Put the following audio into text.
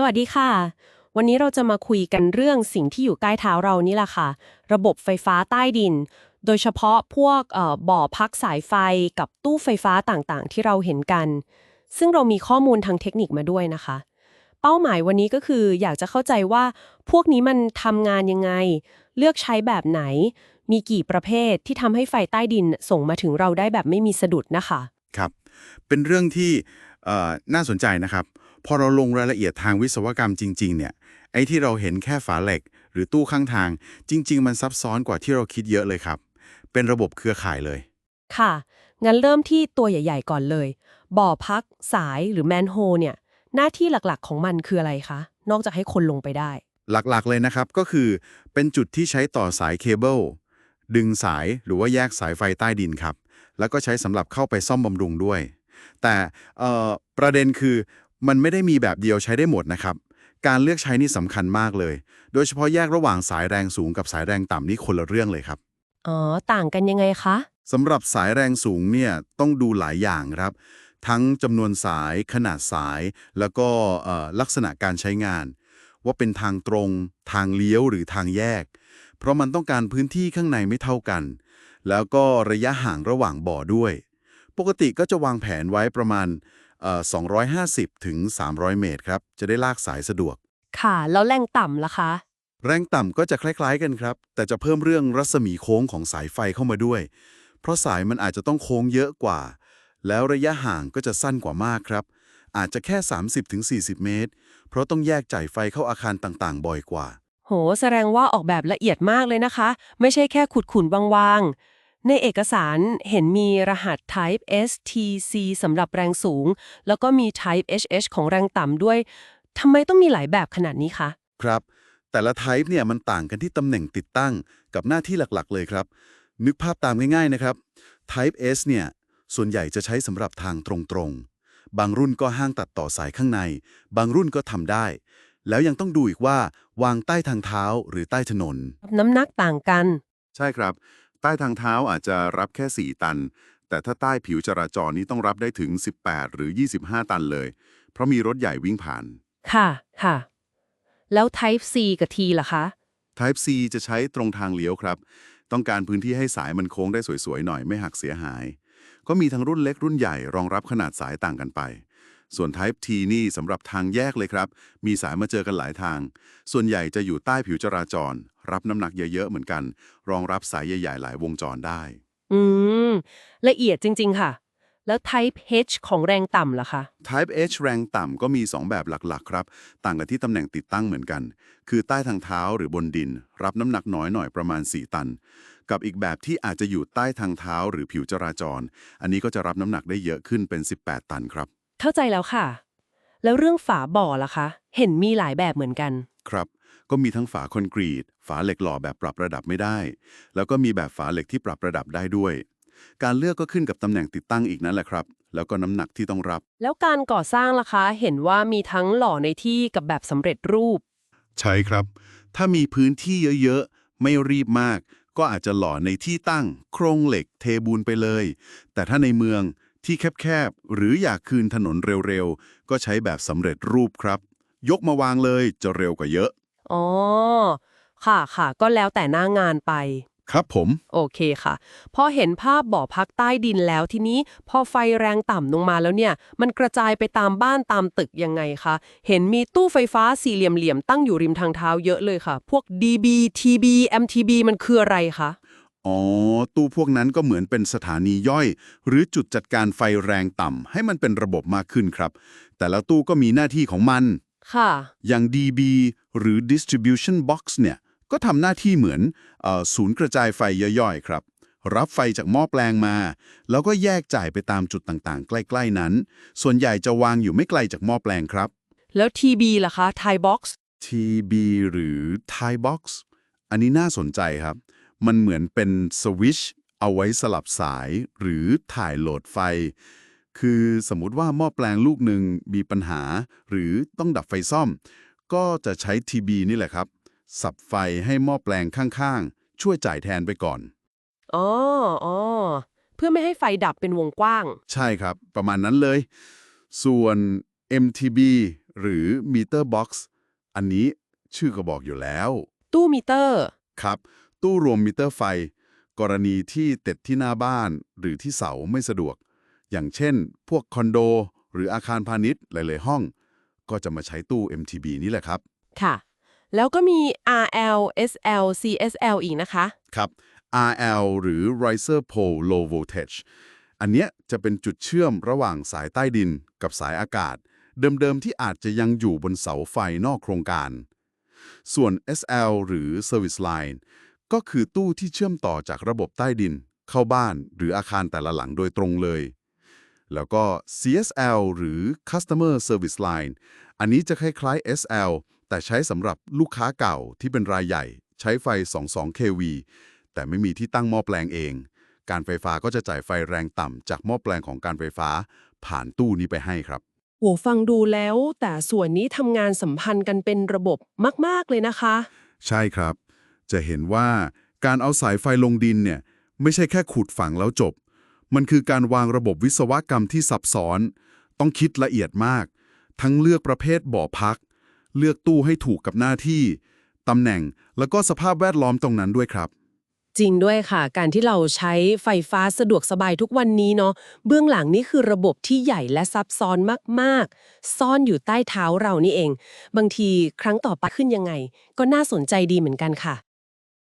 สวัสดีค่ะ วันนี้เราจะมาคุยกันเรื่องสิ่งที่อยู่ใกล้เท้าเรานี่แหละค่ะ ระบบไฟฟ้าใต้ดิน โดยเฉพาะพวกบ่อพักสายไฟกับตู้ไฟฟ้าต่างๆ ที่เราเห็นกัน ซึ่งเรามีข้อมูลทางเทคนิคมาด้วยนะคะ เป้าหมายวันนี้ก็คืออยากจะเข้าใจว่าพวกนี้มันทำงานยังไง เลือกใช้แบบไหน มีกี่ประเภทที่ทำให้ไฟใต้ดินส่งมาถึงเราได้แบบไม่มีสะดุดนะคะ ครับ เป็นเรื่องที่น่าสนใจนะครับ พอเราลงรายละเอียดทางวิศวกรรมจริง ๆ เนี่ย ไอ้ที่เราเห็นแค่ฝาเหล็ก หรือตู้ข้างทาง จริง ๆ มันซับซ้อนกว่าที่เราคิดเยอะเลยครับ เป็นระบบเครือข่ายเลย ค่ะ งั้นเริ่มที่ตัวใหญ่ ๆ ก่อนเลย บ่อพัก สายหรือแมนโฮเนี่ย หน้าที่หลักๆ ของมันคืออะไรคะ นอกจากให้คนลงไปได้ หลักๆ เลยนะครับ ก็คือเป็นจุดที่ใช้ต่อสายเคเบิล ดึงสายหรือว่าแยกสายไฟใต้ดินครับ แล้วก็ใช้สำหรับเข้าไปซ่อมบำรุงด้วย แต่เอ่อประเด็นคือ มันไม่ได้มีแบบเดียวใช้ได้หมดนะครับ การเลือกใช้นี่สำคัญมากเลย โดยเฉพาะแยกระหว่างสายแรงสูงกับสายแรงต่ำนี่คนละเรื่องเลยครับ อ๋อ ต่างกันยังไงคะสำหรับสายแรงสูงเนี่ยต้องดูหลายอย่างครับ ทั้งจำนวนสายขนาดสาย แล้วก็เอ่อลักษณะการใช้งาน ว่าเป็นทางตรง ทางเลี้ยวหรือทางแยก เพราะมันต้องการพื้นที่ข้างในไม่เท่ากัน แล้วก็ระยะห่างระหว่างบ่อด้วย ปกติก็จะวางแผนไว้ประมาณเอ่อ 250 ถึง 300 เมตรครับ จะได้ลากสายสะดวก ค่ะ แล้วแรงต่ำล่ะคะ แรงต่ำก็จะคล้าย ๆ กันครับ แต่จะเพิ่มเรื่องรัศมีโค้งของสายไฟเข้ามาด้วย เพราะสายมันอาจจะต้องโค้งเยอะกว่า แล้วระยะห่างก็จะสั้นกว่ามากครับ อาจจะแค่ 30-40 เมตร เพราะต้องแยกจ่ายไฟเข้าอาคารต่างๆ บ่อยกว่า โห แสดงว่าออกแบบละเอียดมากเลยนะคะ ไม่ใช่แค่ขุดขุนวางๆ ในเอกสารเห็นมีรหัส type STC สำหรับแรงสูง แล้วก็มี type HH ของแรงต่ำด้วยทำไมต้องมีหลายแบบขนาดนี้คะ ครับ แต่ละ type เนี่ยมันต่างกันที่ตำแหน่งติดตั้งกับหน้าที่หลักๆ เลยครับ นึกภาพตามง่ายๆนะครับ type S เนี่ยส่วนใหญ่จะใช้สำหรับทางตรงๆ บางรุ่นก็ห้างตัดต่อสายข้างใน บางรุ่นก็ทำได้ แล้วยังต้องดูอีกว่าวางใต้ทางเท้าหรือใต้ถนน น้ำหนักต่างกัน ใช่ครับ ใต้ทางเท้าอาจจะรับแค่ 4 ตัน แต่ถ้าใต้ผิวจราจรนี้ต้องรับได้ถึง 18 หรือ 25 ตันเลย เพราะมีรถใหญ่วิ่งผ่าน ค่ะค่ะ แล้ว type C กับ T ล่ะคะ Type C จะใช้ตรงทางเลี้ยวครับ ต้องการพื้นที่ให้สายมันโค้งได้สวยๆหน่อยไม่หักเสียหาย ก็มีทั้งรุ่นเล็กรุ่นใหญ่รองรับขนาดสายต่างกันไป ส่วน Type T นี่สำหรับทางแยกเลยครับ มีสายมาเจอกันหลายทาง ส่วนใหญ่จะอยู่ใต้ผิวจราจร รับน้ำหนักเยอะๆเหมือนกัน รองรับสายใหญ่ๆหลายวงจรได้ อืม ละเอียดจริง ๆ ค่ะ แล้ว type H ของแรงต่ำล่ะคะ Type H แรงต่ำก็มี 2 แบบหลักๆ ครับ ต่างกันที่ตำแหน่งติดตั้งเหมือนกัน คือใต้ทางเท้าหรือบนดิน รับน้ำหนักน้อยหน่อยประมาณ 4 ตัน กับอีกแบบที่อาจจะอยู่ใต้ทางเท้าหรือผิวจราจร อันนี้ก็จะรับน้ำหนักได้เยอะขึ้นเป็น 18 ตันครับ เข้าใจแล้วค่ะ แล้วเรื่องฝาบ่อล่ะคะ เห็นมีหลายแบบเหมือนกัน ครับ ก็มีทั้งฝาคอนกรีต ฝาเหล็กหล่อแบบปรับระดับไม่ได้ แล้วก็มีแบบฝาเหล็กที่ปรับระดับได้ด้วย การเลือกก็ขึ้นกับตำแหน่งติดตั้งอีกนั่นแหละครับ แล้วก็น้ำหนักที่ต้องรับ แล้วการก่อสร้างล่ะคะ เห็นว่ามีทั้งหล่อในที่กับแบบสำเร็จรูป ใช่ครับ ถ้ามีพื้นที่เยอะๆ ไม่รีบมาก ก็อาจจะหล่อในที่ตั้ง โครงเหล็กเทบูนไปเลย แต่ถ้าในเมือง ที่แคบๆ หรืออยากคืนถนนเร็วๆ ก็ใช้แบบสำเร็จรูปครับ ยกมาวางเลยจะเร็วกว่าเยอะ อ๋อ ค่ะค่ะ ก็แล้วแต่หน้างานไป ครับผม โอเคค่ะ พอเห็นภาพบ่อพักใต้ดินแล้วทีนี้พอไฟแรงต่ำลงมาแล้วเนี่ย มันกระจายไปตามบ้านตามตึกยังไงคะ เห็นมีตู้ไฟฟ้าสี่เหลี่ยมๆตั้งอยู่ริมทางเท้าเยอะเลยค่ะ พวก DB TB MTB มันคืออะไรคะ อ๋อ ตู้พวกนั้นก็เหมือนเป็นสถานีย่อย หรือจุดจัดการไฟแรงต่ำให้มันเป็นระบบมากขึ้นครับ แต่ละตู้ก็มีหน้าที่ของมัน ค่ะ อย่าง DB หรือ Distribution Box เนี่ย ก็ทำหน้าที่เหมือนเออศูนย์กระจายไฟย่อยๆ ครับ รับไฟจากหม้อแปลงมา แล้วก็แยกจ่ายไปตามจุดต่างๆ ใกล้ ๆ นั้น ส่วนใหญ่จะวางอยู่ไม่ไกลจากหม้อแปลงครับ แล้ว TB ล่ะคะ Thai Box TB หรือ Thai Box อันนี้น่าสนใจครับ มันเหมือนเป็นสวิตชเอาไว้สลับสายหรือถ่ายโหลดไฟ คือสมมุติว่าหม้อแปลงลูกหนึ่งมีปัญหา หรือต้องดับไฟซ่อม ก็จะใช้ TB นี่แหละครับ สับไฟให้หม้อแปลงข้างๆ ช่วยจ่ายแทนไปก่อน อ๋ออ๋อเพื่อไม่ให้ไฟดับเป็นวงกว้าง ใช่ครับ ประมาณนั้นเลย ส่วน MTB หรือ meter box อันนี้ชื่อก็บอกอยู่แล้ว ตู้มิเตอร์ ครับ ตู้รวมมิเตอร์ไฟ กรณีที่ติดที่หน้าบ้านหรือที่เสาไม่สะดวก อย่างเช่น พวกคอนโด หรืออาคารพาณิชย์หลายๆห้อง ก็จะมาใช้ตู้ MTB นี่แหละครับ ค่ะ แล้วก็มี RL SL CSL อีกนะคะ ครับ RL หรือ riser pole low voltage อันเนี้ยจะเป็นจุดเชื่อมระหว่างสายใต้ดินกับสายอากาศ เดิมๆที่อาจจะยังอยู่บนเสาไฟนอกโครงการ ส่วน SL หรือ service line ก็คือตู้ที่เชื่อมต่อจากระบบใต้ดิน เข้าบ้านหรืออาคารแต่ละหลังโดยตรงเลย แล้วก็ CSL หรือ customer service line อันนี้จะคล้ายๆ SL แต่ใช้สำหรับลูกค้าเก่าที่เป็นรายใหญ่ ใช้ไฟ 22 kV แต่ไม่มีที่ตั้งหม้อแปลงเอง การไฟฟ้าก็จะจ่ายไฟแรงต่ำจากหม้อแปลงของการไฟฟ้า ผ่านตู้นี้ไปให้ครับโหฟังดูแล้ว แต่ส่วนนี้ทำงานสัมพันธ์กันเป็นระบบมาก ๆ เลยนะคะ ใช่ครับ จะเห็นว่าการเอาสายไฟลงดินเนี่ยไม่ใช่แค่ขุดฝังแล้วจบ มันคือการวางระบบวิศวกรรมที่ซับซ้อน ต้องคิดละเอียดมาก ทั้งเลือกประเภทบ่อพัก เลือกตู้ให้ถูกกับหน้าที่ ตำแหน่ง แล้วก็สภาพแวดล้อมตรงนั้นด้วยครับ จริงด้วยค่ะ การที่เราใช้ไฟฟ้าสะดวกสบายทุกวันนี้เนาะ เบื้องหลังนี่คือระบบที่ใหญ่และซับซ้อนมาก ๆ ซ่อนอยู่ใต้เท้าเรานี่เอง บางทีครั้งต่อไปขึ้นยังไง ก็น่าสนใจดีเหมือนกันค่ะ